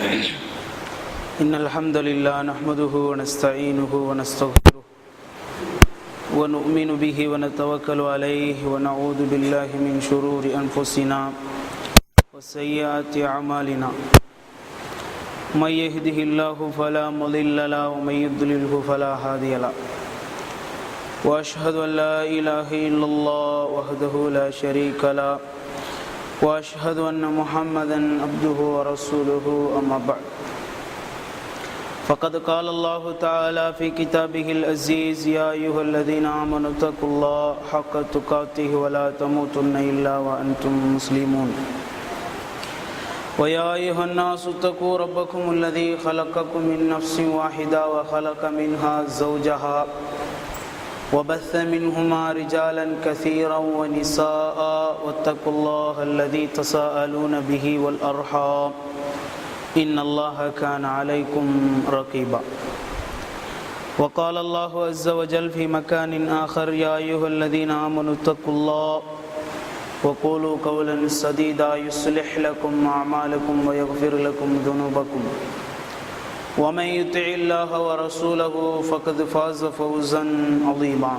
إن الحمد لله نحمده ونستعينه ونستغفره ونؤمن به ونتوكل عليه ونعوذ بالله من شرور أنفسنا وسيئات أعمالنا. من يهده الله فلا مضل له ومن يضلله فلا هادي له. وأشهد أن لا إله إلا الله وحده لا شريك له. وأشهد أن محمدا عبده ورسوله أما بعد. فقد قال الله تعالى في كتابه العزيز يا أيها الذين آمنوا اتقوا الله حق تقاته ولا تموتن إلا وأنتم مسلمون. ويا أيها الناس اتقوا ربكم الذي خلقكم من نفس واحدة وخلق منها زوجها وبث منهما رجالا كثيرا ونساء واتقوا الله الذي تساءلون به والأرحام. إن الله كان عليكم رقيبا. وقال الله عز وجل في مكان آخر يا أيها الذين آمنوا اتقوا الله وقولوا قولا سديدا يصلح لكم أعمالكم ويغفر لكم ذنوبكم. ومن يطع الله ورسوله فقد فاز فوزا عظيما.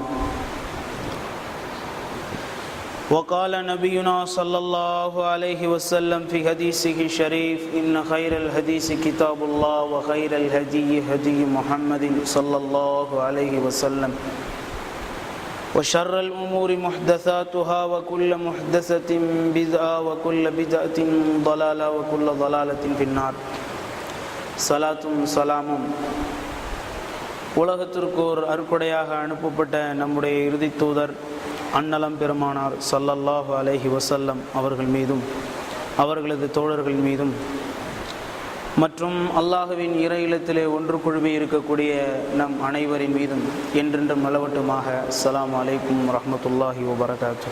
وقال نبينا صلى الله عليه وسلم في حديثه الشريف إن خير الحديث كتاب الله وخير الهدي هدي محمد صلى الله عليه وسلم وشر الأمور محدثاتها وكل محدثة بدعة وكل بدعة ضلالة وكل ضلالة في النار. சலாத்தும் சலாமும். உலகத்திற்கு ஒரு அறுக்குடையாக அனுப்பப்பட்ட நம்முடைய இறுதி தூதர் அன்னலம் பெருமானார் சல்லல்லாஹு அலைஹி வசல்லம் அவர்கள் மீதும் அவர்களது தோழர்கள் மீதும் மற்றும் அல்லாஹுவின் இறையிலத்திலே ஒன்று குழுமி இருக்கக்கூடிய நம் அனைவரின் மீதும் என்றென்றும் நலவட்டுமாக அஸ்லாம் அலைக்கும் வரமத்துல்லாஹி வபரகாத்து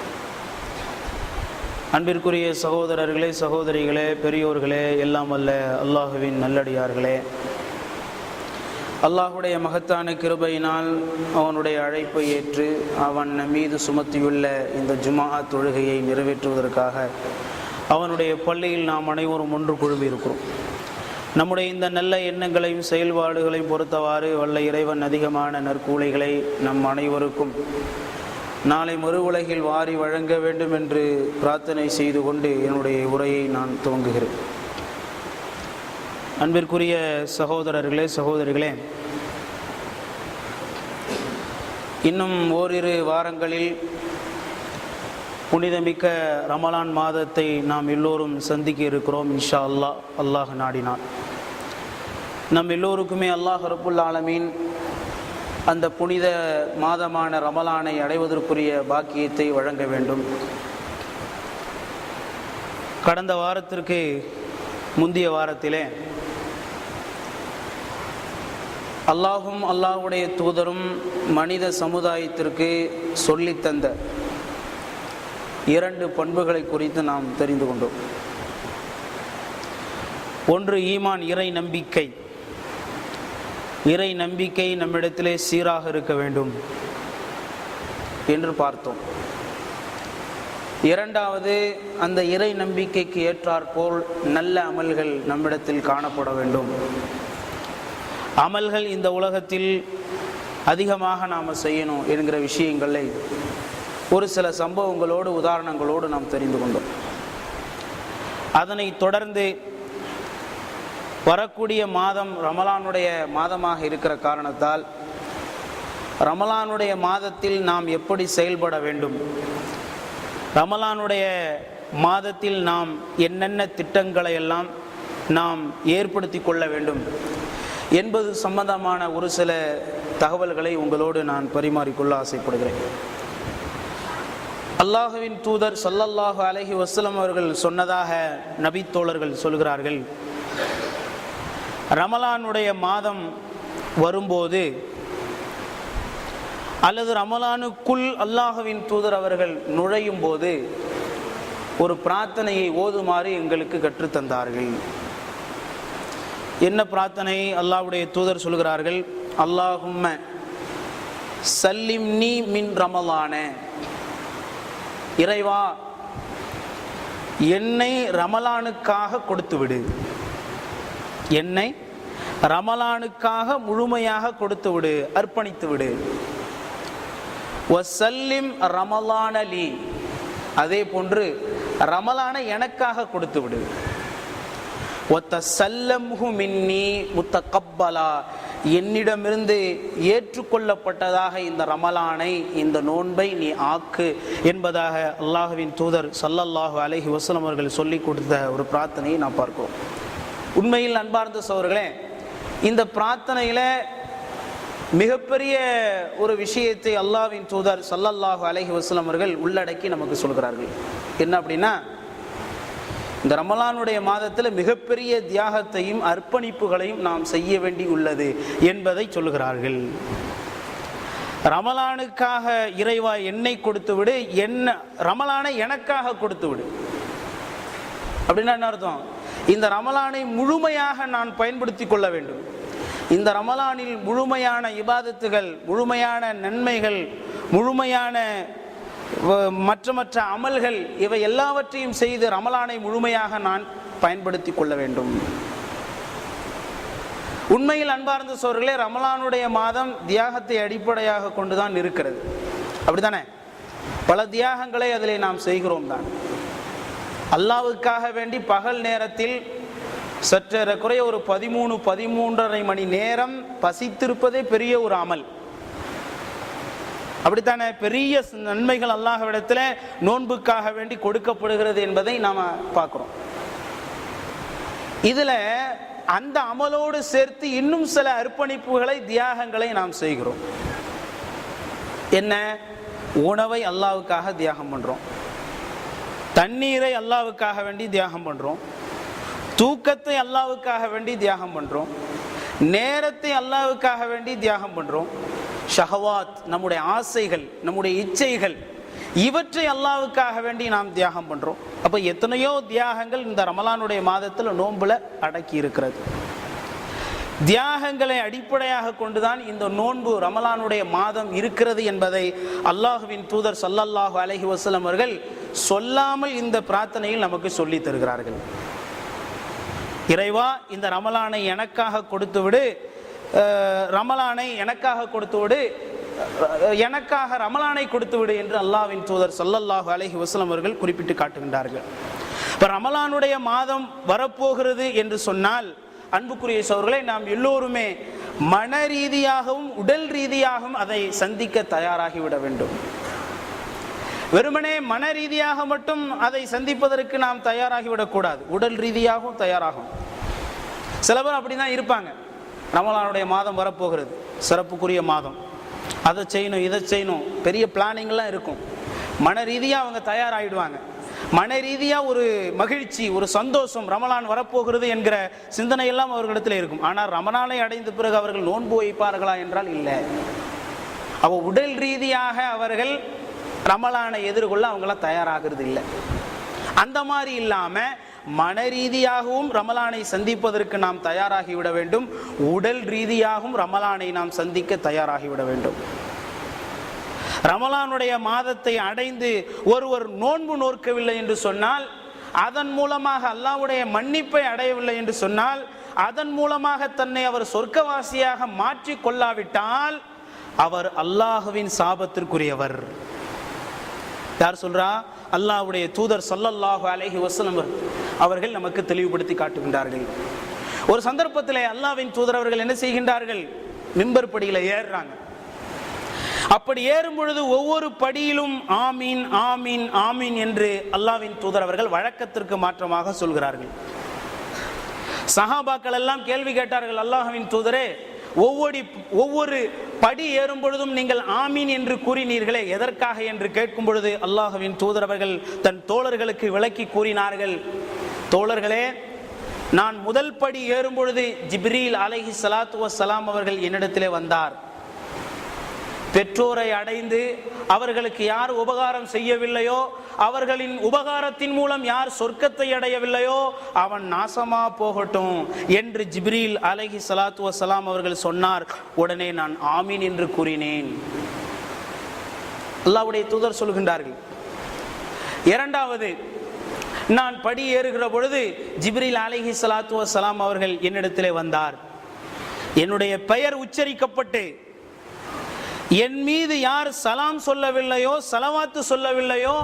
அன்பிற்குரிய சகோதரர்களே சகோதரிகளே பெரியோர்களே எல்லாம் அல்ல அல்லாஹுவின் நல்லடியார்களே. அல்லாஹுடைய மகத்தான கிருபையினால் அவனுடைய அழைப்பை ஏற்று அவன் மீது சுமத்தியுள்ள இந்த ஜுமா தொழுகையை நிறைவேற்றுவதற்காக அவனுடைய பள்ளியில் நாம் அனைவரும் ஒன்று குழுமியிருக்கிறோம் நம்முடைய இந்த நல்ல எண்ணங்களையும் செயல்பாடுகளையும் பொறுத்தவாறு வல்ல இறைவன் அதிகமான நற்கூலைகளை நம் அனைவருக்கும் நாளை மறு உலகில் வாரி வழங்க வேண்டும் என்று பிரார்த்தனை செய்து கொண்டு என்னுடைய உரையை நான் துவங்குகிறேன். அன்பிற்குரிய சகோதரர்களே சகோதரிகளே இன்னும் ஓரிரு வாரங்களில் புனிதமிக்க ரமலான் மாதத்தை நாம் எல்லோரும் சந்திக்க இருக்கிறோம் இன்ஷா அல்லாஹ் அல்லாஹ் நாடினான். நம் எல்லோருக்குமே அல்லாஹ் ரபுல் ஆலமீன் அந்த புனித மாதமான ரமலானை அடைவதற்குரிய பாக்கியத்தை வழங்க வேண்டும். கடந்த வாரத்திற்கு முந்தைய வாரத்திலே அல்லாஹும் அல்லாஹுடைய தூதரும் மனித சமுதாயத்திற்கு சொல்லித்தந்த இரண்டு பண்புகளை குறித்து நாம் தெரிந்து கொண்டோம். ஒன்று ஈமான் இறை நம்பிக்கை. இறை நம்பிக்கை நம்மிடத்திலே சீராக இருக்க வேண்டும் என்று பார்த்தோம். இரண்டாவது அந்த இறை நம்பிக்கைக்கு ஏற்றாற்போல் நல்ல அமல்கள் நம்மிடத்தில் காணப்பட வேண்டும். அமல்கள் இந்த உலகத்தில் அதிகமாக நாம் செய்யணும் என்கிற விஷயங்களை ஒரு சில சம்பவங்களோடு உதாரணங்களோடு நாம் தெரிந்து கொண்டோம். அதனை தொடர்ந்து வரக்கூடிய மாதம் ரமலானுடைய மாதமாக இருக்கிற காரணத்தால் ரமலானுடைய மாதத்தில் நாம் எப்படி செயல்பட வேண்டும்? ரமலானுடைய மாதத்தில் நாம் என்னென்ன திட்டங்களை எல்லாம் நாம் ஏற்படுத்தி கொள்ள வேண்டும் என்பது சம்பந்தமான ஒரு சில தகவல்களை உங்களோடு நான் பரிமாறிக்கொள்ள ஆசைப்படுகிறேன். அல்லாஹுவின் தூதர் சல்லல்லாஹு அலஹி வசலம் அவர்கள் சொன்னதாக நபித்தோழர்கள் சொல்கிறார்கள். ரமலானுடைய மாதம் வரும்போது அல்லது ரமலானுக்குள் அல்லாஹுவின் தூதர் அவர்கள் நுழையும் போது ஒரு பிரார்த்தனையை ஓதுமாறு எங்களுக்கு கற்றுத்தந்தார்கள். என்ன பிரார்த்தனை? அல்லாஹ்வுடைய தூதர் சொல்கிறார்கள் அல்லாஹும்ம சல்லிம் நீ மின் ரமலான. இறைவா என்னை ரமலானுக்காக கொடுத்துவிடு. என்னை ரமலானுக்காக முழுமையாக கொடுத்து விடு அர்ப்பணித்து விடு. வசல்லிம் ரமலானலி அதே போன்று ரமலானை எனக்காக கொடுத்து விடு. ஒத்த சல்லம்ஹு மின்னி முத்த கப்பலா என்னிடமிருந்து ஏற்றுக்கொள்ளப்பட்டதாக இந்த ரமலானை இந்த நோன்பை நீ ஆக்கு என்பதாக அல்லாஹுவின் தூதர் சல்லல்லாஹு அலஹி வசலம் அவர்கள் சொல்லி கொடுத்த ஒரு பிரார்த்தனையை நான் பார்க்கிறோம். உண்மையில் அன்பார்ந்த சோர்களே இந்த பிரார்த்தனையில் மிகப்பெரிய ஒரு விஷயத்தை அல்லாஹ்வின் தூதர் சல்லல்லாஹு அலஹி வசலம் அவர்கள் உள்ளடக்கி நமக்கு சொல்கிறார்கள். என்ன அப்படின்னா இந்த ரமலானுடைய மாதத்தில் மிகப்பெரிய தியாகத்தையும் அர்ப்பணிப்புகளையும் நாம் செய்ய வேண்டி உள்ளது என்பதை சொல்லுகிறார்கள். ரமலானுக்காக இறைவா என்னை கொடுத்து விடு என்ன ரமலானை எனக்காக கொடுத்து விடு. அப்படின்னா என்ன அர்த்தம்? இந்த ரமலானை முழுமையாக நான் பயன்படுத்தி கொள்ள வேண்டும். இந்த ரமலானில் முழுமையான இபாதத்துகள் முழுமையான நன்மைகள் முழுமையான வ- மற்ற மற்ற அமல்கள் இவை எல்லாவற்றையும் செய்து ரமலானை முழுமையாக நான் பயன்படுத்தி கொள்ள வேண்டும். உண்மையில் அன்பார்ந்த சோர்களே ரமலானுடைய மாதம் தியாகத்தை அடிப்படையாக கொண்டுதான் இருக்கிறது. அப்படித்தானே? பல தியாகங்களை அதிலே நாம் செய்கிறோம் தான் அல்லாவுக்காக வேண்டி பகல் நேரத்தில் சற்றேறக்குறைய ஒரு பதிமூணு பதிமூன்றரை மணி நேரம் பசித்திருப்பதே பெரிய ஒரு அமல். அப்படித்தானே? பெரிய நன்மைகள் அல்லாஹவிடத்தில் நோன்புக்காக வேண்டி கொடுக்கப்படுகிறது என்பதை நாம் பார்க்குறோம். இதில் அந்த அமலோடு சேர்த்து இன்னும் சில அர்ப்பணிப்புகளை தியாகங்களை நாம் செய்கிறோம். என்ன? உணவை அல்லாவுக்காக தியாகம் பண்ணுறோம் தண்ணீரை அல்லாவுக்காக வேண்டி தியாகம் பண்ணுறோம் தூக்கத்தை அல்லாவுக்காக வேண்டி தியாகம் பண்ணுறோம் நேரத்தை அல்லாவுக்காக வேண்டி தியாகம் பண்ணுறோம் ஷஹவாத் நம்முடைய ஆசைகள் நம்முடைய இச்சைகள் இவற்றை அல்லாவுக்காக வேண்டி நாம் தியாகம் பண்ணுறோம் அப்போ எத்தனையோ தியாகங்கள் இந்த ரமலானுடைய மாதத்தில் நோம்பில் அடக்கி இருக்கிறது. தியாகங்களை அடிப்படையாக கொண்டுதான் இந்த நோன்பு ரமலானுடைய மாதம் இருக்கிறது என்பதை அல்லாஹுவின் தூதர் சல்லல்லாஹு அலஹி வசலம் அவர்கள் சொல்லாமல் இந்த பிரார்த்தனையில் நமக்கு சொல்லித் தருகிறார்கள். இறைவா இந்த ரமலானை எனக்காக கொடுத்துவிடு ரமலானை எனக்காக கொடுத்துவிடு எனக்காக ரமலானை கொடுத்துவிடு என்று அல்லாவின் தூதர் சல்லல்லாஹு அலஹி வசலம் அவர்கள் குறிப்பிட்டு காட்டுகின்றார்கள். இப்போ ரமலானுடைய மாதம் வரப்போகிறது என்று சொன்னால் அன்புக்குரிய சோர்களை நாம் எல்லோருமே மன ரீதியாகவும் உடல் ரீதியாகவும் அதை சந்திக்க தயாராகிவிட வேண்டும். வெறுமனே மன ரீதியாக மட்டும் அதை சந்திப்பதற்கு நாம் தயாராகிவிடக்கூடாது உடல் ரீதியாகவும் தயாராகும். சில பேர் அப்படி தான் இருப்பாங்க. ரமலானுடைய மாதம் வரப்போகிறது. சிறப்புக்குரிய மாதம். அதை செய்யணும் இதை செய்யணும். பெரிய பிளானிங்லாம் இருக்கும். மன ரீதியாக அவங்க தயாராகிடுவாங்க. மன ரீதியாக ஒரு மகிழ்ச்சி ஒரு சந்தோஷம் ரமலான் வரப்போகிறது என்கிற சிந்தனையெல்லாம் அவர்களிடத்தில் இருக்கும். ஆனால் ரமலானை அடைந்த பிறகு அவர்கள் நோன்பு வைப்பார்களா என்றால் இல்லை. அவ உடல் ரீதியாக அவர்கள் ரமலானை எதிர்கொள்ள அவங்களாம் தயாராகிறது இல்லை. அந்த மாதிரி இல்லாமல் மன ரீதியாகவும் ரமலானை சந்திப்பதற்கு நாம் தயாராகிவிட வேண்டும். உடல் ரீதியாகவும் ரமலானை நாம் சந்திக்க தயாராகிவிட வேண்டும். ரமலானுடைய மாதத்தை அடைந்து ஒருவர் நோன்பு நோற்கவில்லை என்று சொன்னால் அதன் மூலமாக அல்லாவுடைய மன்னிப்பை அடையவில்லை என்று சொன்னால் அதன் மூலமாக தன்னை அவர் சொர்க்கவாசியாக மாற்றி கொள்ளாவிட்டால் அவர் அல்லாஹுவின் சாபத்திற்குரியவர். யார் சொல்றா? அல்லாஹ்வுடைய தூதர் சொல்லல்லாஹு அலஹி வசலம் அவர்கள் நமக்கு தெளிவுபடுத்தி காட்டுகின்றார்கள். ஒரு சந்தர்ப்பத்தில் அல்லாஹ்வின் தூதர் அவர்கள் என்ன செய்கின்றார்கள்? மிம்பர் படியில் ஏறுறாங்க. அப்படி ஏறும் பொழுது ஒவ்வொரு படியிலும் ஆமீன் ஆமீன் ஆமீன் என்று அல்லாவின் தூதர் அவர்கள் வழக்கத்திற்கு மாற்றமாக சொல்கிறார்கள். சஹாபாக்கள் எல்லாம் கேள்வி கேட்டார்கள் அல்லாஹவின் தூதரே ஒவ்வொரு ஒவ்வொரு படி ஏறும் பொழுதும் நீங்கள் ஆமீன் என்று கூறினீர்களே எதற்காக என்று கேட்கும் பொழுது அல்லாஹ்வின் தூதர் அவர்கள் தன் தோழர்களுக்கு விளக்கி கூறினார்கள் தோழர்களே நான் முதல் படி ஏறும் பொழுது ஜிப்ரீல் அலஹி சலாத்து வசலாம் அவர்கள் என்னிடத்திலே வந்தார். பெற்றோரை அடைந்து அவர்களுக்கு யார் உபகாரம் செய்யவில்லையோ அவர்களின் உபகாரத்தின் மூலம் யார் சொர்க்கத்தை அடையவில்லையோ அவன் நாசமா போகட்டும் என்று ஜிப்ரீல் அலஹி சலாத்து வசலாம் அவர்கள் சொன்னார். உடனே நான் ஆமீன் என்று கூறினேன். அல்லாவுடைய தூதர் சொல்கின்றார்கள். இரண்டாவது நான் படி ஏறுகிற பொழுது ஜிப்ரில் அலஹி சலாத்து வசலாம் அவர்கள் என்னிடத்திலே வந்தார். என்னுடைய பெயர் உச்சரிக்கப்பட்டு என் மீது யார் சலாம் சொல்லவில்லையோ சலவாத்து சொல்லவில்லையோ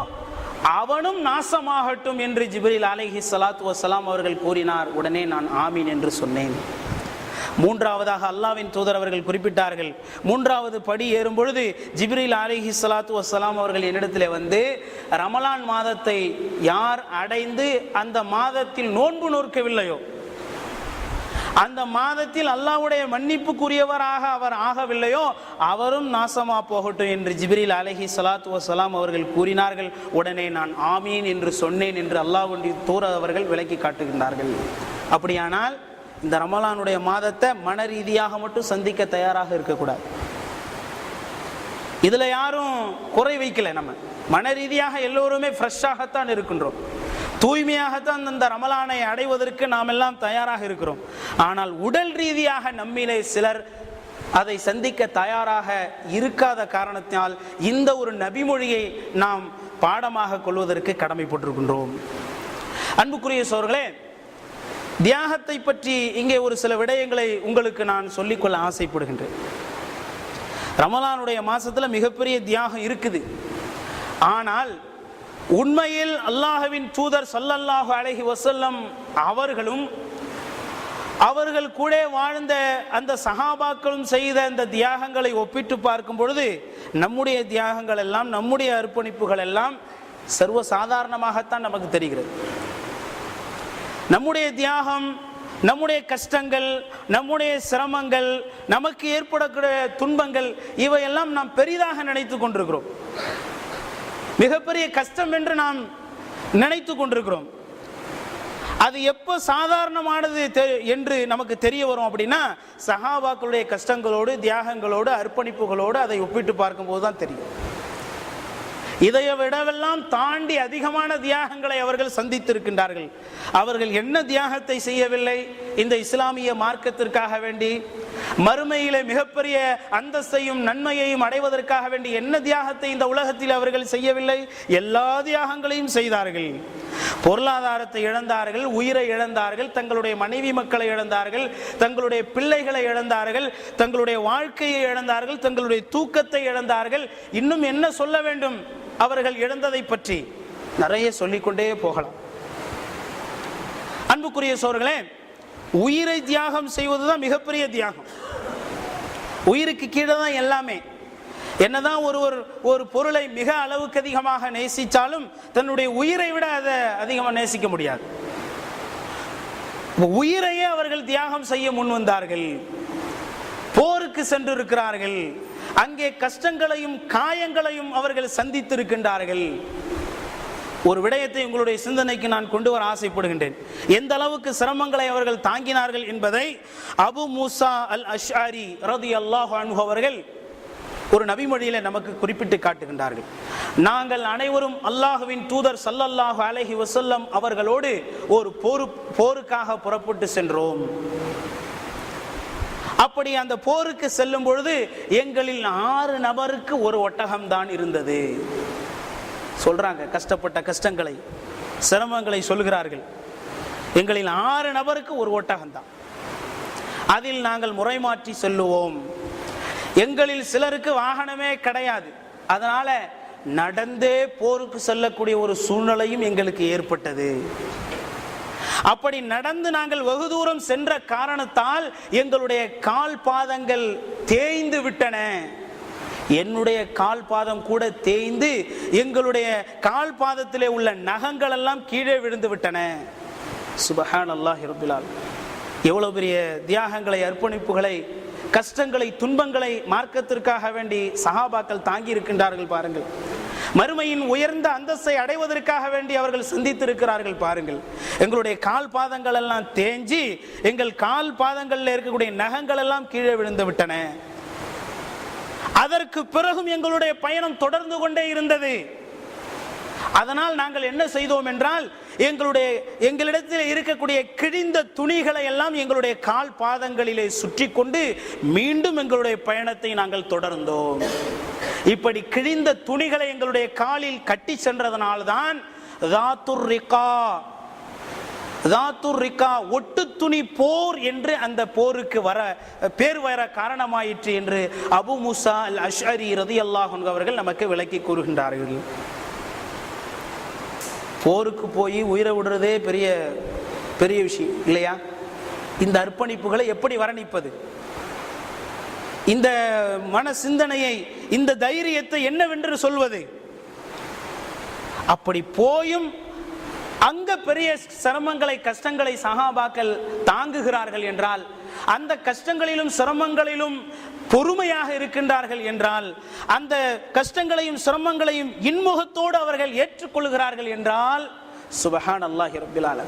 அவனும் நாசமாகட்டும் என்று ஜிப்ரில் அலைஹி சலாத்து வசலாம் அவர்கள் கூறினார். உடனே நான் ஆமீன் என்று சொன்னேன். மூன்றாவதாக அல்லாவின் தூதர் அவர்கள் குறிப்பிட்டார்கள். மூன்றாவது படி ஏறும் பொழுது ஜிப்ரில் அலிஹி சலாத்து வசலாம் அவர்கள் என்னிடத்தில் வந்து ரமலான் மாதத்தை யார் அடைந்து அந்த மாதத்தில் நோன்பு நோக்கவில்லையோ அந்த மாதத்தில் அல்லாஹ்வுடைய மன்னிப்புக்குரியவராக அவர் ஆகவில்லையோ அவரும் நாசமா போகட்டும் என்று ஜிப்ரில் அலஹி சலாத்து வசலாம் அவர்கள் கூறினார்கள். உடனே நான் ஆமீன் என்று சொன்னேன் என்று அல்லாவுடைய தூர அவர்கள் விளக்கி காட்டுகின்றார்கள். அப்படியானால் இந்த ரமலானுடைய மாதத்தை மன ரீதியாக மட்டும் சந்திக்க தயாராக இருக்கக்கூடாது. இதில் யாரும் குறை வைக்கல நம்ம. மன ரீதியாக எல்லோருமே ஃப்ரெஷ்ஷாகத்தான் இருக்கின்றோம். தூய்மையாகத்தான் அந்த ரமலானை அடைவதற்கு நாம் எல்லாம் தயாராக இருக்கிறோம். ஆனால் உடல் ரீதியாக நம்மிலே சிலர் அதை சந்திக்க தயாராக இருக்காத காரணத்தினால் இந்த ஒரு நபிமொழியை நாம் பாடமாக கொள்வதற்கு கடமைப்பட்டிருக்கின்றோம். அன்புக்குரிய சோர்களே தியாகத்தை பற்றி இங்கே ஒரு சில விடயங்களை உங்களுக்கு நான் சொல்லிக்கொள்ள ஆசைப்படுகின்றேன். ரமலானுடைய மாசத்துல மிகப்பெரிய தியாகம் இருக்குது. ஆனால் உண்மையில் அல்லாஹ்வின் தூதர் சல்லல்லாஹு அழகி வசல்லம் அவர்களும் அவர்கள் கூட வாழ்ந்த அந்த சகாபாக்களும் செய்த அந்த தியாகங்களை ஒப்பிட்டு பார்க்கும் பொழுது நம்முடைய தியாகங்கள் எல்லாம் நம்முடைய அர்ப்பணிப்புகள் எல்லாம் சர்வ சாதாரணமாகத்தான் நமக்கு தெரிகிறது. நம்முடைய தியாகம் நம்முடைய கஷ்டங்கள் நம்முடைய சிரமங்கள் நமக்கு ஏற்படக்கூடிய துன்பங்கள் இவையெல்லாம் நாம் பெரிதாக நினைத்து கொண்டிருக்கிறோம். மிகப்பெரிய கஷ்டம் என்று நாம் நினைத்து கொண்டிருக்கிறோம். அது எப்போ சாதாரணமானது தெ- என்று நமக்கு தெரிய வரும் அப்படின்னா சஹாபாக்களுடைய கஷ்டங்களோடு தியாகங்களோடு அர்ப்பணிப்புகளோடு அதை ஒப்பிட்டு பார்க்கும்போது தான் தெரியும். இதைய விடவெல்லாம் தாண்டி அதிகமான தியாகங்களை அவர்கள் சந்தித்திருக்கின்றார்கள். அவர்கள் என்ன தியாகத்தை செய்யவில்லை? இந்த இஸ்லாமிய மார்க்கத்திற்காக வேண்டி மறுமையிலே மிகப்பெரிய அந்தஸ்தையும் நன்மையையும் அடைவதற்காக வேண்டி என்ன தியாகத்தை இந்த உலகத்தில் அவர்கள் செய்யவில்லை? எல்லா தியாகங்களையும் செய்தார்கள். பொருளாதாரத்தை இழந்தார்கள் உயிரை இழந்தார்கள் தங்களுடைய மனைவி மக்களை இழந்தார்கள் தங்களுடைய பிள்ளைகளை இழந்தார்கள் தங்களுடைய வாழ்க்கையை இழந்தார்கள் தங்களுடைய தூக்கத்தை இழந்தார்கள். இன்னும் என்ன சொல்ல வேண்டும்? அவர்கள் இழந்ததை பற்றி நிறைய சொல்லிக்கொண்டே போகலாம். அன்புக்குரிய சோர்களே உயிரை தியாகம் செய்வது தான் மிகப்பெரிய தியாகம். உயிருக்கு கீழே தான் எல்லாமே. என்னதான் ஒரு ஒரு ஒரு பொருளை மிக அளவுக்கு அதிகமாக நேசித்தாலும் தன்னுடைய உயிரை விட அதை அதிகமாக நேசிக்க முடியாது. உயிரையே அவர்கள் தியாகம் செய்ய முன் வந்தார்கள். போருக்கு சென்றிருக்கிறார்கள். அங்கே கஷ்டங்களையும் காயங்களையும் அவர்கள் சந்தித்திருக்கின்றார்கள். ஒரு விடயத்தை உங்களுடைய சிந்தனைக்கு நான் கொண்டு வர ஆசைப்படுகின்றேன். எந்த அளவுக்கு சிரமங்களை அவர்கள் தாங்கினார்கள் என்பதை அபு மூசா அல் அஷ்ஆரி ரதி அல்லாஹ் அவர்கள் ஒரு நபிமொழியில நமக்கு குறிப்பிட்டு காட்டுகின்றார்கள். நாங்கள் அனைவரும் அல்லாஹுவின் தூதர் சல்லல்லாஹு அலஹி வசல்லம் அவர்களோடு ஒரு போரு போருக்காக புறப்பட்டு சென்றோம். அப்படி அந்த போருக்கு செல்லும் பொழுது எங்களில் ஆறு நபருக்கு ஒரு ஒட்டகம் தான் இருந்தது. சொல்றாங்க கஷ்டப்பட்ட கஷ்டங்களை சிரமங்களை சொல்கிறார்கள். எங்களில் ஆறு நபருக்கு ஒரு ஒட்டகம் தான் அதில் நாங்கள் முறைமாற்றி செல்லுவோம். எங்களில் சிலருக்கு வாகனமே கிடையாது. அதனால நடந்தே போருக்கு செல்லக்கூடிய ஒரு சூழ்நிலையும் எங்களுக்கு ஏற்பட்டது. அப்படி நடந்து நாங்கள் வெகு தூரம் சென்ற காரணத்தால் எங்களுடைய கால் பாதங்கள் தேய்ந்து விட்டன. என்னுடைய கால் பாதம் கூட தேய்ந்து எங்களுடைய கால் பாதத்திலே உள்ள நகங்கள் எல்லாம் கீழே விழுந்து விட்டன. சுபஹான் அல்லாஹ் இருப்பிலால் எவ்வளவு பெரிய தியாகங்களை அர்ப்பணிப்புகளை கஷ்டங்களை துன்பங்களை மார்க்கத்திற்காக வேண்டி சஹாபாக்கள் தாங்கி இருக்கின்றார்கள் பாருங்கள். மறுமையின் உயர்ந்த அந்தஸ்தை அடைவதற்காக வேண்டி அவர்கள் சிந்தித்திருக்கிறார்கள் பாருங்கள். எங்களுடைய கால் பாதங்கள் எல்லாம் தேஞ்சி எங்கள் கால் பாதங்களில் இருக்கக்கூடிய நகங்கள் எல்லாம் கீழே விழுந்து விட்டன. அதற்கு பிறகும் எங்களுடைய பயணம் தொடர்ந்து கொண்டே இருந்தது. அதனால் நாங்கள் என்ன செய்தோம் என்றால் எங்களுடைய எங்களிடத்தில் இருக்கக்கூடிய கிழிந்த துணிகளை எல்லாம் எங்களுடைய கால் பாதங்களிலே சுற்றி கொண்டு மீண்டும் எங்களுடைய பயணத்தை நாங்கள் தொடர்ந்தோம். இப்படி கிழிந்த துணிகளை எங்களுடைய காலில் கட்டி சென்றதனால்தான் ராத்துர் ரிகா ரிகா ஒட்டு துணி போர் என்று அந்த போருக்கு வர பேர் வர காரணமாயிற்று என்று அபு முசா அல் அஷ்அரி ரதி அல்லாஹன் அவர்கள் நமக்கு விளக்கி கூறுகின்றார்கள். போருக்கு போய் உயிரை விடுறதே பெரிய பெரிய விஷயம் இல்லையா? இந்த அர்ப்பணிப்புகளை எப்படி வரணிப்பது? இந்த மன சிந்தனையை இந்த தைரியத்தை என்னவென்று சொல்வது? அப்படி போயும் அங்க பெரிய சிரமங்களை கஷ்டங்களை சகாபாக்கள் தாங்குகிறார்கள் என்றால் அந்த கஷ்டங்களிலும் சிரமங்களிலும் பொறுமையாக இருக்கின்றார்கள் என்றால் அந்த கஷ்டங்களையும் சிரமங்களையும் இன்முகத்தோடு அவர்கள் ஏற்றுக்கொள்கிறார்கள் என்றால் சுபஹான் அல்லாஹி ரபில்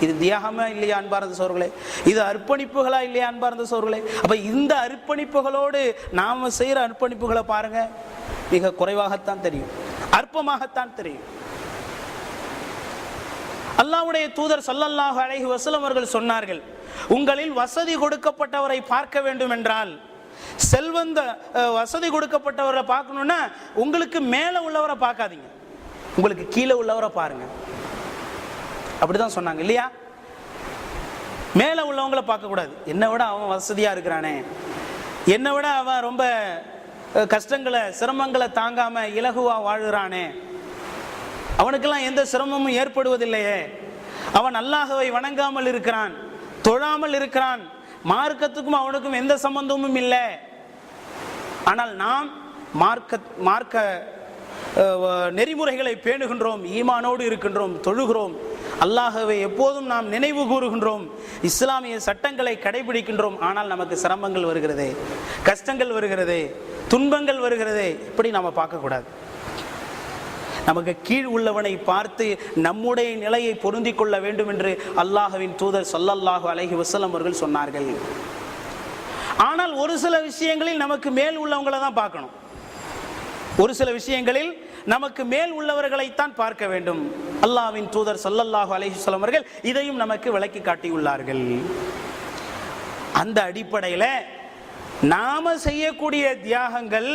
இது தியாகமா இல்லையா அன்பார்ந்த சோர்களே? இது அர்ப்பணிப்புகளா இல்லையா அன்பார்ந்த சோர்களே? அப்ப இந்த அர்ப்பணிப்புகளோடு நாம செய்யற அர்ப்பணிப்புகளை பாருங்க. மிக குறைவாகத்தான் தெரியும். அற்பமாகத்தான் தெரியும். அல்லாவுடைய தூதர் சல்லல்லாஹ் அழகி வஸல்லம் அவர்கள் சொன்னார்கள் உங்களில் வசதி கொடுக்கப்பட்டவரை பார்க்க வேண்டும் என்றால் செல்வந்த வசதி கொடுக்கப்பட்டவரை பார்க்கணும்னா உங்களுக்கு மேலே உள்ளவரை பார்க்காதீங்க. உங்களுக்கு கீழே உள்ளவரை பாருங்க. அப்படிதான் சொன்னாங்க இல்லையா? மேலே உள்ளவங்கள பார்க்கக்கூடாது. என்னை விட அவன் வசதியாக இருக்கிறானே. என்னை விட அவன் ரொம்ப கஷ்டங்களை சிரமங்களை தாங்காமல் இலகுவா வாழ்கிறானே. அவனுக்கெல்லாம் எந்த சிரமமும் ஏற்படுவதில்லையே. அவன் அல்லாஹவை வணங்காமல் இருக்கிறான் தொழாமல் இருக்கிறான். மார்க்கத்துக்கும் அவனுக்கும் எந்த சம்பந்தமும் இல்லை. ஆனால் நாம் மார்க்க மார்க்க நெறிமுறைகளை பேணுகின்றோம் ஈமானோடு இருக்கின்றோம் தொழுகிறோம். அல்லாஹவை எப்போதும் நாம் நினைவு கூறுகின்றோம். இஸ்லாமிய சட்டங்களை கடைபிடிக்கின்றோம். ஆனால் நமக்கு சிரமங்கள் வருகிறதே கஷ்டங்கள் வருகிறதே துன்பங்கள் வருகிறதே இப்படி நாம் பார்க்கக்கூடாது. நமக்கு கீழ் உள்ளவனை பார்த்து நம்முடைய நிலையை பொருந்தி கொள்ள வேண்டும் என்று அல்லாஹுவின் தூதர் சொல்லல்லாஹு அலஹி வசலம் அவர்கள் சொன்னார்கள். ஆனால் ஒரு சில விஷயங்களில் நமக்கு மேல் உள்ளவங்களை தான் பார்க்கணும். ஒரு சில விஷயங்களில் நமக்கு மேல் உள்ளவர்களைத்தான் பார்க்க வேண்டும். அல்லாஹ்வின் தூதர் சல்லல்லாஹு அலைஹி வஸல்லம் அவர்கள் இதையும் நமக்கு விளக்கி காட்டியுள்ளார்கள். அந்த அடிப்படையில் நாம செய்யக்கூடிய தியாகங்கள்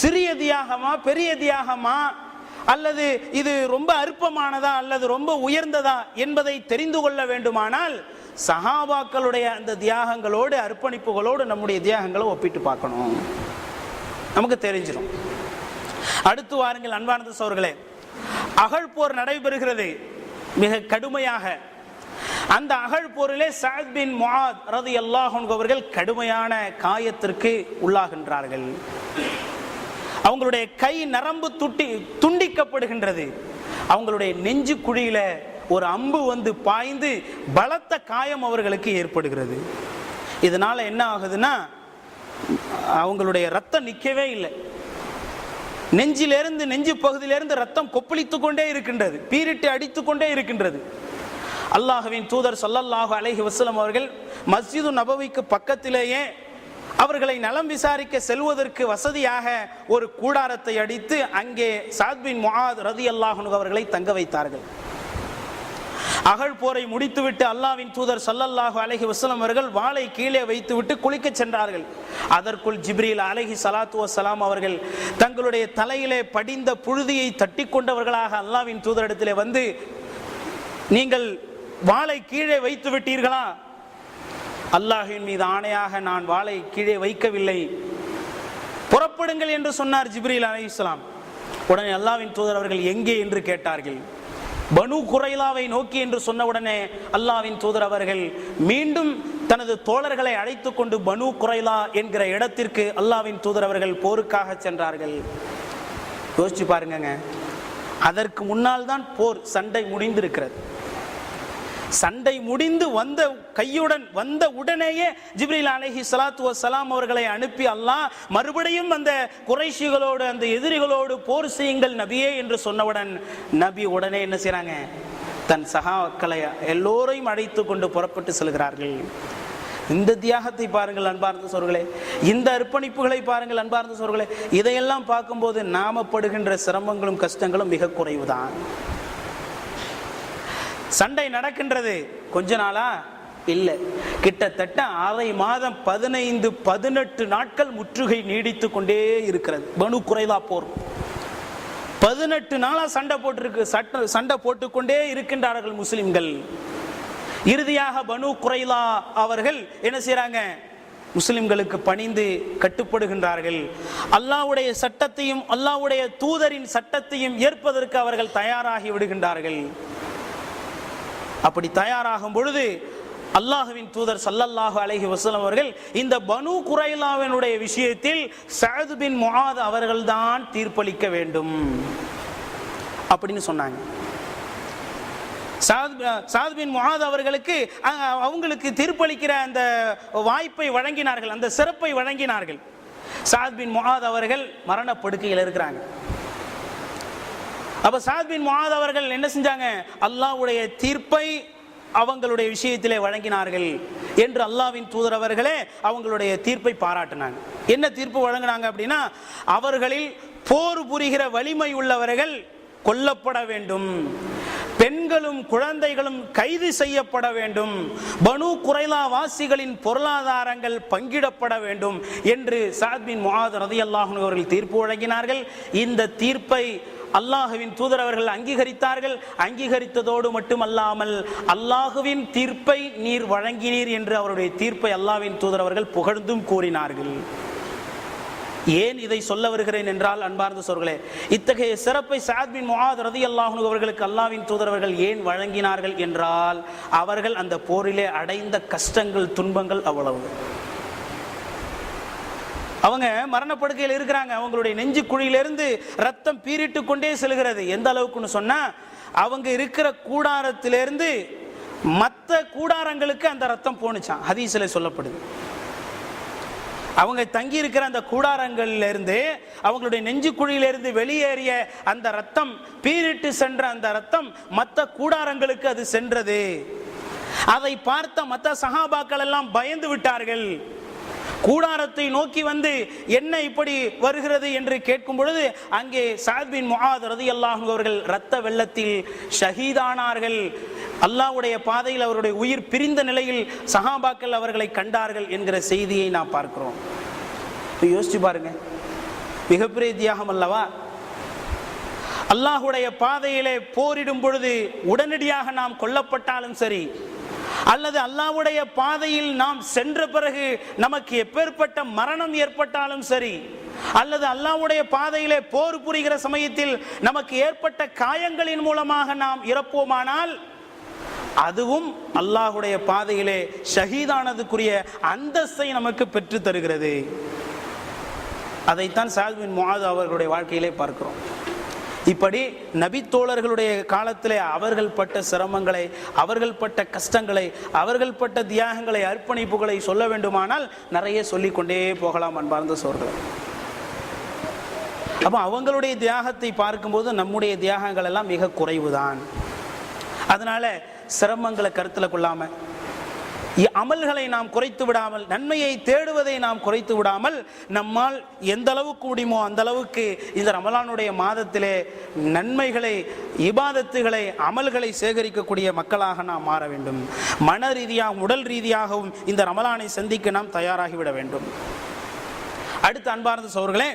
சிறிய தியாகமா பெரிய தியாகமா அல்லது இது ரொம்ப அற்பமானதா அல்லது ரொம்ப உயர்ந்ததா என்பதை தெரிந்து கொள்ள வேண்டுமானால் சஹாபாக்களுடைய அந்த தியாகங்களோடு அர்ப்பணிப்புகளோடு நம்முடைய தியாகங்களை ஒப்பிட்டு பார்க்கணும். நமக்கு தெரிஞ்சிடும் அடுத்து வாருங்கள் அன்பானந்த சோர்களே. அகழ் போர் நடைபெறுகிறது மிக கடுமையாக. அந்த அகழ் போரிலே சாத் பின் முஆத் ரதி அவர்கள் கடுமையான காயத்திற்கு உள்ளாகின்றார்கள். அவங்களுடைய கை நரம்பு துட்டி துண்டிக்கப்படுகின்றது. அவங்களுடைய நெஞ்சு குழியில ஒரு அம்பு வந்து பாய்ந்து பலத்த காயம் அவர்களுக்கு ஏற்படுகிறது. இதனால என்ன ஆகுதுன்னா அவங்களுடைய ரத்தம் நிற்கவே இல்லை. நெஞ்சிலிருந்து நெஞ்சு பகுதியிலிருந்து ரத்தம் கொப்பளித்து கொண்டே இருக்கின்றது. பீரிட்டு அடித்து கொண்டே இருக்கின்றது. அல்லாஹுவின் தூதர் சல்லல்லாஹு அலஹி வசலம் அவர்கள் மஸ்ஜிது நபவிக்கு பக்கத்திலேயே அவர்களை நலம் விசாரிக்க செல்வதற்கு வசதியாக ஒரு கூடாரத்தை அடித்து அங்கே சாத் பின் ரதி அல்லாஹனு அவர்களை தங்க வைத்தார்கள். அகழ் போரை முடித்துவிட்டு அல்லாவின் தூதர் சல்லல்லாஹு அலஹி வசலம் அவர்கள் வாளை கீழே வைத்துவிட்டு குளிக்கச் சென்றார்கள். அதற்குள் ஜிப்ரீல் அலஹி சலாத்து வசலாம் அவர்கள் தங்களுடைய தலையிலே படிந்த புழுதியை தட்டி கொண்டவர்களாக அல்லாவின் தூதரிடத்திலே வந்து நீங்கள் வாளை கீழே வைத்து விட்டீர்களா அல்லாஹின் மீது ஆணையாக நான் வாளை கீழே வைக்கவில்லை. புறப்படுங்கள் என்று சொன்னார் ஜிப்ரீல் இஸ்லாம் உடனே அல்லாவின் தூதர் அவர்கள் எங்கே என்று கேட்டார்கள். பனு குறைலாவை நோக்கி என்று சொன்ன உடனே அல்லாஹ்வின் தூதர் அவர்கள் மீண்டும் தனது தோழர்களை அழைத்து கொண்டு பனு குறைலா என்கிற இடத்திற்கு அல்லாவின் தூதர் அவர்கள் போருக்காக சென்றார்கள். யோசிச்சு பாருங்கங்க. அதற்கு முன்னால் தான் போர் சண்டை முடிந்திருக்கிறது. சண்டை முடிந்து வந்த கையுடன் வந்த உடனேயே ஜிப்ரீல் அலஹி சலாத்து வஸ்ஸலாம் அவர்களை அனுப்பி அல்லாஹ் மறுபடியும் அந்த குறைஷிகளோடு அந்த எதிரிகளோடு போர் செய்யுங்கள் நபியே என்று சொன்னவுடன் நபி உடனே என்ன செய்கிறாங்க தன் சகாக்களை எல்லோரையும் அழைத்து கொண்டு புறப்பட்டு செல்கிறார்கள். இந்த தியாகத்தை பாருங்கள் அன்பார்ந்த சோர்களே. இந்த அர்ப்பணிப்புகளை பாருங்கள் அன்பார்ந்த சோர்களே. இதையெல்லாம் பார்க்கும்போது நாமப்படுகின்ற சிரமங்களும் கஷ்டங்களும் மிக குறைவுதான். சண்டை நடக்கின்றது. கொஞ்ச நாளா? இல்லை. கிட்டத்தட்ட அரை மாதம் பதினைந்து பதினெட்டு நாட்கள் முற்றுகை நீடித்து கொண்டே இருக்கிறது. பனு குறைலா போர். பதினெட்டு நாளாக சண்டை போட்டிருக்கு. சட்ட சண்டை போட்டுக்கொண்டே இருக்கின்றார்கள் முஸ்லிம்கள். இறுதியாக பனு குறைலா அவர்கள் என்ன செய்கிறாங்க முஸ்லிம்களுக்கு பணிந்து கட்டுப்படுகின்றார்கள். அல்லாவுடைய சட்டத்தையும் அல்லாவுடைய தூதரின் சட்டத்தையும் ஏற்பதற்கு அவர்கள் தயாராகி விடுகின்றார்கள். அப்படி தயாராகும் பொழுது அல்லாஹுவின் தூதர் சல்லல்லாஹு அலஹி வசலம் அவர்கள் இந்த பனு குரைலாவினுடைய விஷயத்தில் சஹது பின் முஆத் அவர்கள்தான் தீர்ப்பளிக்க வேண்டும். அப்படின்னு சொன்னாங்க. சாத் பின் முஆத் அவர்களுக்கு அவங்களுக்கு தீர்ப்பளிக்கிற அந்த வாய்ப்பை வழங்கினார்கள் அந்த சிறப்பை வழங்கினார்கள். சாத் பின் முஆத் அவர்கள் மரணப்படுக்கையில் இருக்கிறாங்க. அப்போ சாத் பின் முஆத் அவர்கள் என்ன செஞ்சாங்க? அல்லாஹ்வுடைய தீர்ப்பை அவங்களுடைய விஷயத்திலே வழங்கினார்கள் என்று அல்லாஹ்வின் தூதர் அவர்களே அவங்களுடைய தீர்ப்பை பாராட்டினாங்க. என்ன தீர்ப்பு வழங்கினாங்க அப்படின்னா அவர்களில் போர் புரிகிற வலிமை உள்ளவர்கள் கொல்லப்பட வேண்டும். பெண்களும் குழந்தைகளும் கைது செய்யப்பட வேண்டும். பனு குறைலா வாசிகளின் பொருளாதாரங்கள் பங்கிடப்பட வேண்டும் என்று சாத்மின் பின் முஆத் ரதியல்லாஹு அவர்கள் தீர்ப்பு வழங்கினார்கள். இந்த தீர்ப்பை அல்லாஹுவின் தூதர் அவர்கள் அங்கீகரித்தார்கள். அங்கீகரித்ததோடு மட்டுமல்லாமல் அல்லாஹுவின் தீர்ப்பை நீர் வழங்கினீர் என்று அவருடைய தீர்ப்பை அல்லாவின் தூதர் அவர்கள் புகழ்ந்தும் கூறினார்கள். ஏன் இதை சொல்ல வருகிறேன் என்றால் அன்பார்ந்த சோர்களே இத்தகைய சிறப்பை சாத்மின் முகாத் ரதி ரதியல்லாஹு அவர்களுக்கு அல்லாவின் தூதரவர்கள் ஏன் வழங்கினார்கள் என்றால் அவர்கள் அந்த போரிலே அடைந்த கஷ்டங்கள் துன்பங்கள் அவ்வளவு. அவங்க மரணப்படுக்கையில் இருக்கிறாங்க. அவங்களுடைய நெஞ்சு குழியிலிருந்து ரத்தம் பீரிட்டு கொண்டே செல்கிறது. எந்த அளவுக்குன்னு சொன்னால் அவங்க இருக்கிற கூடாரத்திலிருந்து மற்ற கூடாரங்களுக்கு அந்த ரத்தம் போணுச்சான் ஹதீஸில் சொல்லப்படுது. அவங்க தங்கி இருக்கிற அந்த கூடாரங்களிலிருந்து அவங்களுடைய நெஞ்சு குழியிலிருந்து வெளியேறிய அந்த ரத்தம் பீரிட்டு சென்ற அந்த ரத்தம் மற்ற கூடாரங்களுக்கு அது சென்றது. அதை பார்த்த மற்ற சகாபாக்கள் எல்லாம் பயந்து விட்டார்கள். கூடாரத்தை நோக்கி வந்து என்ன இப்படி வருகிறது என்று கேட்கும் பொழுது அங்கே சாத் முகாத் ரதி அல்லாஹ் அவர்கள் இரத்த வெள்ளத்தில் ஷஹீதானார்கள். அல்லாஹ்வுடைய பாதையில் அவருடைய உயிர் பிரிந்த நிலையில் சஹாபாக்கள் அவர்களை கண்டார்கள் என்கிற செய்தியை நாம் பார்க்கிறோம். இப்போ யோசிச்சு பாருங்க. மிகப்பெரிய தியாகம் அல்லவா? அல்லாஹுடைய பாதையிலே போரிடும் பொழுது உடனடியாக நாம் கொல்லப்பட்டாலும் சரி அல்லது அல்லாவுடைய பாதையில் நாம் சென்ற பிறகு நமக்கு எப்பேற்பட்ட மரணம் ஏற்பட்டாலும் சரி அல்லது அல்லாவுடைய பாதையிலே போர் புரிகிற சமயத்தில் நமக்கு ஏற்பட்ட காயங்களின் மூலமாக நாம் இறப்போமானால் அதுவும் அல்லாஹ்வுடைய பாதையிலே ஷஹீதானதுக்குரிய அந்தஸ்தை நமக்கு பெற்று தருகிறது. அதைத்தான் சால்வின் முகாது அவர்களுடைய வாழ்க்கையிலே பார்க்கிறோம். இப்படி நபித்தோழர்களுடைய காலத்திலே அவர்கள் பட்ட சிரமங்களை அவர்கள் பட்ட கஷ்டங்களை அவர்கள் பட்ட தியாகங்களை அர்ப்பணிப்புகளை சொல்ல வேண்டுமானால் நிறைய சொல்லிக்கொண்டே போகலாம் அன்பார்ந்த சோர்கள். அப்போ அவங்களுடைய தியாகத்தை பார்க்கும்போது நம்முடைய தியாகங்கள் எல்லாம் மிக குறைவுதான். அதனால சிரமங்களை கருத்தில் கொள்ளாம அமல்களை நாம் குறைத்து விடாமல் நன்மையை தேடுவதை நாம் குறைத்து விடாமல் நம்மால் எந்த அளவுக்கு முடியுமோ அந்த அளவுக்கு இந்த ரமலானுடைய மாதத்திலே நன்மைகளை இபாதத்துகளை அமல்களை சேகரிக்கக்கூடிய மக்களாக நாம் மாற வேண்டும். மன ரீதியாகவும் உடல் ரீதியாகவும் இந்த ரமலானை சந்திக்க நாம் தயாராகிவிட வேண்டும். அடுத்து அன்பார்ந்த சோர்களே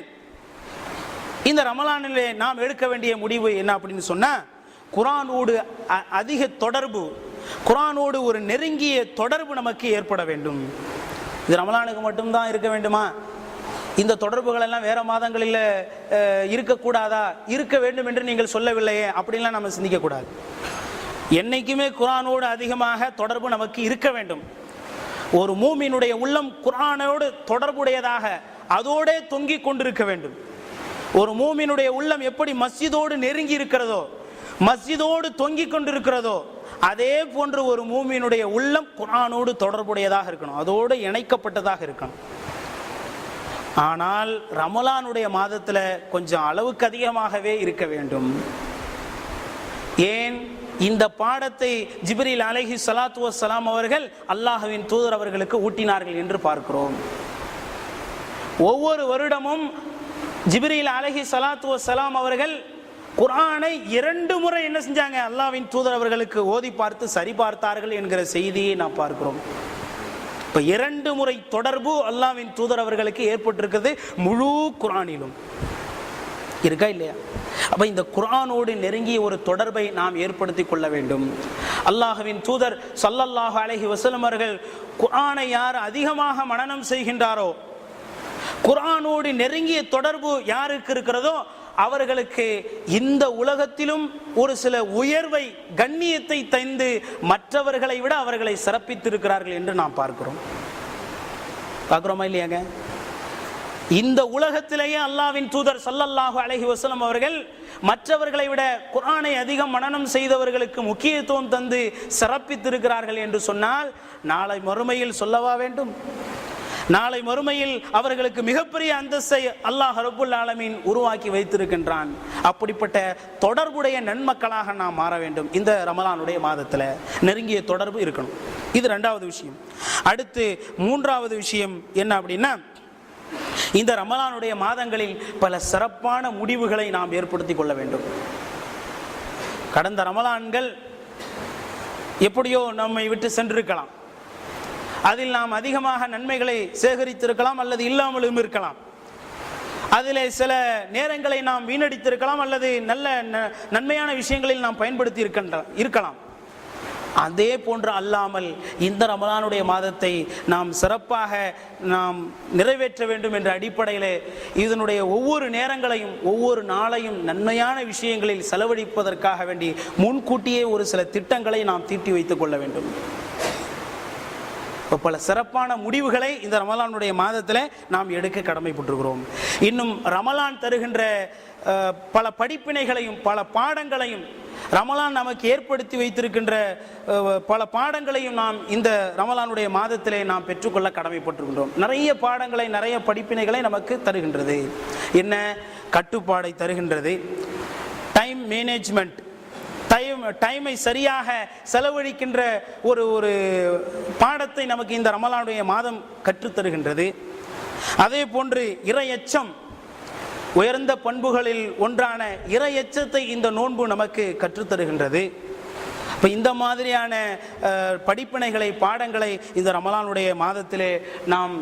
இந்த ரமலானிலே நாம் எடுக்க வேண்டிய முடிவு என்ன அப்படின்னு சொன்னால் குரானோடு அதிக தொடர்பு குரானோடு ஒரு நெருங்கிய தொடர்பு நமக்கு ஏற்பட வேண்டும். இது ரமலானுக்கு மட்டும்தான் இருக்க வேண்டுமா? இந்த தொடர்புகள் எல்லாம் வேற மாதங்களில் இருக்கக்கூடாதா? இருக்க வேண்டும் என்று நீங்கள் சொல்லவில்லையே அப்படின்லாம் நம்ம சிந்திக்கக்கூடாது. என்றைக்குமே குரானோடு அதிகமாக தொடர்பு நமக்கு இருக்க வேண்டும். ஒரு மூமினுடைய உள்ளம் குரானோடு தொடர்புடையதாக அதோடே தொங்கிக் கொண்டிருக்க வேண்டும். ஒரு மூமினுடைய உள்ளம் எப்படி மஸ்ஜிதோடு நெருங்கி இருக்கிறதோ மஸ்ஜிதோடு தொங்கிக் கொண்டிருக்கிறதோ அதே போன்று ஒரு மூமியினுடைய உள்ளம் குரானோடு தொடர்புடையதாக இருக்கணும். அதோடு இணைக்கப்பட்டதாக இருக்கணும். ஆனால் ரமலானுடைய மாதத்தில் கொஞ்சம் அளவுக்கு அதிகமாகவே இருக்க வேண்டும். ஏன்? இந்த பாடத்தை ஜிப்ரில் அலஹி சலாத்து வஸ்ஸலாம் அவர்கள் அல்லாஹுவின் தூதர் அவர்களுக்கு ஊட்டினார்கள் என்று பார்க்கிறோம். ஒவ்வொரு வருடமும் ஜிப்ரில் அலஹி சலாத்து வஸ்ஸலாம் அவர்கள் குரானை இரண்டு முறை என்ன செஞ்சாங்க? அல்லாவின் தூதர் அவர்களுக்கு ஓதி பார்த்து சரி பார்த்தார்கள் என்கிற செய்தியை நாம் பார்க்கிறோம். இப்ப இரண்டு முறை தொடர்பு அல்லாவின் தூதர் அவர்களுக்கு ஏற்பட்டிருக்கிறது முழு குரானிலும் இருக்கா இல்லையா? அப்ப இந்த குரானோடு நெருங்கிய ஒரு தொடர்பை நாம் ஏற்படுத்தி கொள்ள வேண்டும். அல்லாஹுவின் தூதர் சல்லல்லாஹு அலைஹி வசலம் அவர்கள் குரானை யார் அதிகமாக மனனம் செய்கின்றாரோ குரானோடு நெருங்கிய தொடர்பு யாருக்கு இருக்கிறதோ அவர்களுக்கு இந்த உலகத்திலும் ஒரு சில உயர்வை கண்ணியத்தை தந்து மற்றவர்களை விட அவர்களை சிறப்பித்திருக்கிறார்கள் என்று நாம் பார்க்கிறோம். பார்க்குறோமா இல்லையாங்க? இந்த உலகத்திலேயே அல்லாவின் தூதர் சல்லல்லாஹு அலஹி வசலம் அவர்கள் மற்றவர்களை விட குரானை அதிகம் மனனம் செய்தவர்களுக்கு முக்கியத்துவம் தந்து சிறப்பித்திருக்கிறார்கள் என்று சொன்னால் நாளை மறுமையில் சொல்லவா வேண்டும்? நாளை மறுமையில் அவர்களுக்கு மிகப்பெரிய அந்தஸ்தை அல்லாஹ் ரபுல் ஆலமீன் உருவாக்கி வைத்திருக்கின்றான். அப்படிப்பட்ட தொடர்புடைய நன்மக்களாக நாம் மாற வேண்டும். இந்த ரமலானுடைய மாதத்தில் நெருங்கிய தொடர்பு இருக்கணும். இது ரெண்டாவது விஷயம். அடுத்து மூன்றாவது விஷயம் என்ன அப்படின்னா இந்த ரமலானுடைய மாதங்களில் பல சிறப்பான முடிவுகளை நாம் ஏற்படுத்தி கொள்ள வேண்டும். கடந்த ரமலான்கள் எப்படியோ நம்மை விட்டு சென்றிருக்கலாம். அதில் நாம் அதிகமாக நன்மைகளை சேகரித்திருக்கலாம் அல்லது இல்லாமலும் இருக்கலாம். அதில் சில நேரங்களை நாம் வீணடித்திருக்கலாம் அல்லது நல்ல ந- நன்மையான விஷயங்களில் நாம் பயன்படுத்தி இருக்கின்ற இருக்கலாம். அதே போன்று அல்லாமல் இந்த ரமலானுடைய மாதத்தை நாம் சிறப்பாக நாம் நிறைவேற்ற வேண்டும் என்ற அடிப்படையில் இதனுடைய ஒவ்வொரு நேரங்களையும் ஒவ்வொரு நாளையும் நன்மையான விஷயங்களில் செலவழிப்பதற்காக வேண்டி முன்கூட்டியே ஒரு சில திட்டங்களை நாம் தீட்டி வைத்துக் கொள்ள வேண்டும். பல சிறப்பான முடிவுகளை இந்த ரமலானுடைய மாதத்தில் நாம் எடுக்க கடமைப்பட்டிருக்கிறோம். இன்னும் ரமலான் தருகின்ற பல படிப்பினைகளையும் பல பாடங்களையும் ரமலான் நமக்கு ஏற்படுத்தி வைத்திருக்கின்ற பல பாடங்களையும் நாம் இந்த ரமலானுடைய மாதத்திலே நாம் பெற்றுக்கொள்ள கடமைப்பட்டிருக்கின்றோம். நிறைய பாடங்களை நிறைய படிப்பினைகளை நமக்கு தருகின்றது. என்ன? கட்டுப்பாடை தருகின்றது. டைம் மேனேஜ்மெண்ட் டைம் டைமை சரியாக செலவழிக்கின்ற ஒரு ஒரு பாடத்தை நமக்கு இந்த ரமலானுடைய மாதம் கற்றுத்தருகின்றது அதே போன்று இரையச்சம் உயர்ந்த பண்புகளில் ஒன்றான இரையச்சத்தை இந்த நோன்பு நமக்கு கற்றுத்தருகின்றது இப்போ இந்த மாதிரியான படிப்பினைகளை பாடங்களை இந்த ரமலானுடைய மாதத்திலே நாம்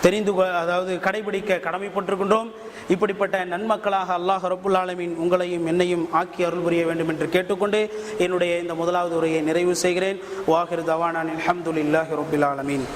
தெரிந்து கொ- அதாவது கடைபிடிக்க கடமைப்பட்டிருக்கின்றோம். இப்படிப்பட்ட நன்மக்களாக அல்லாஹ் ரபுல் ஆலமீன் உங்களையும் என்னையும் ஆக்கி அருள் புரிய வேண்டும் என்று கேட்டுக்கொண்டு என்னுடைய இந்த முதலாவது உரையை நிறைவு செய்கிறேன். வாஹிர் தவானான் அஹமதுல்லாஹி ரபுல் ஆலமீன்.